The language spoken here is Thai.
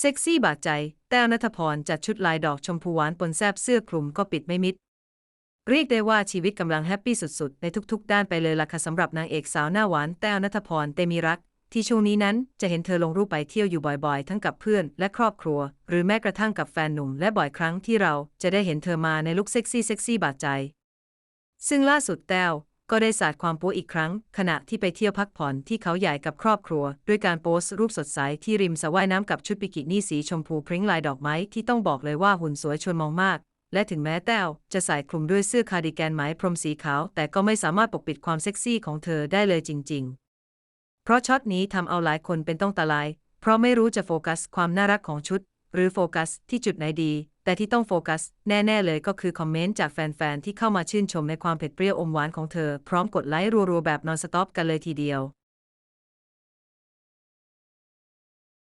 เซ็กซี่บาดใจ แต้วนัทพรจัดชุดลายดอกชมพูหวานปนแซบเสื้อคลุมก็ปิดไม่มิด เรียกได้ว่าชีวิตกำลังแฮปปี้สุดๆ ในทุกๆ ด้านไปเลยล่ะค่ะสำหรับนางเอกสาวหน้าหวานแต้วนัทพรเตมีรัก ที่ช่วงนี้นั้นจะเห็นเธอลงรูปไปเที่ยวอยู่บ่อยๆ ทั้งกับเพื่อนและครอบครัว หรือแม้กระทั่งกับแฟนหนุ่มและบ่อยครั้งที่เราจะได้เห็นเธอมาในลุคเซ็กซี่เซ็กซี่บาดใจ ซึ่งล่าสุดแต้ว ก็ได้สาดความโป๊อีกครั้ง ขณะที่ไปเที่ยวพักผ่อนที่เขาใหญ่กับครอบครัว ด้วยการโพสต์รูปสดใสที่ริมสระว่ายน้ำกับชุดบิกินี่สีชมพูพริ้งลายดอกไม้ที่ต้องบอกเลยว่าหุ่นสวยชวนมองมาก และถึงแม้แต้วจะใส่คลุมด้วยเสื้อคาร์ดิแกนไหมพรมสีขาว แต่ก็ไม่สามารถปกปิดความเซ็กซี่ของเธอได้เลยจริง ๆ เพราะช็อตนี้ทำเอาหลายคนเป็นต้องตาลาย เพราะไม่รู้จะโฟกัสความน่ารักของชุด หรือโฟกัสที่จุดไหนดี แต่ที่ต้องโฟกัส แน่ ๆ เลยก็คือคอมเมนต์จากแฟน ๆ ที่เข้ามาชื่นชมในความเผ็ดเปรี้ยวอมหวานของเธอ พร้อมกดไลค์รัว ๆ แบบนอนสต็อปกันเลยทีเดียว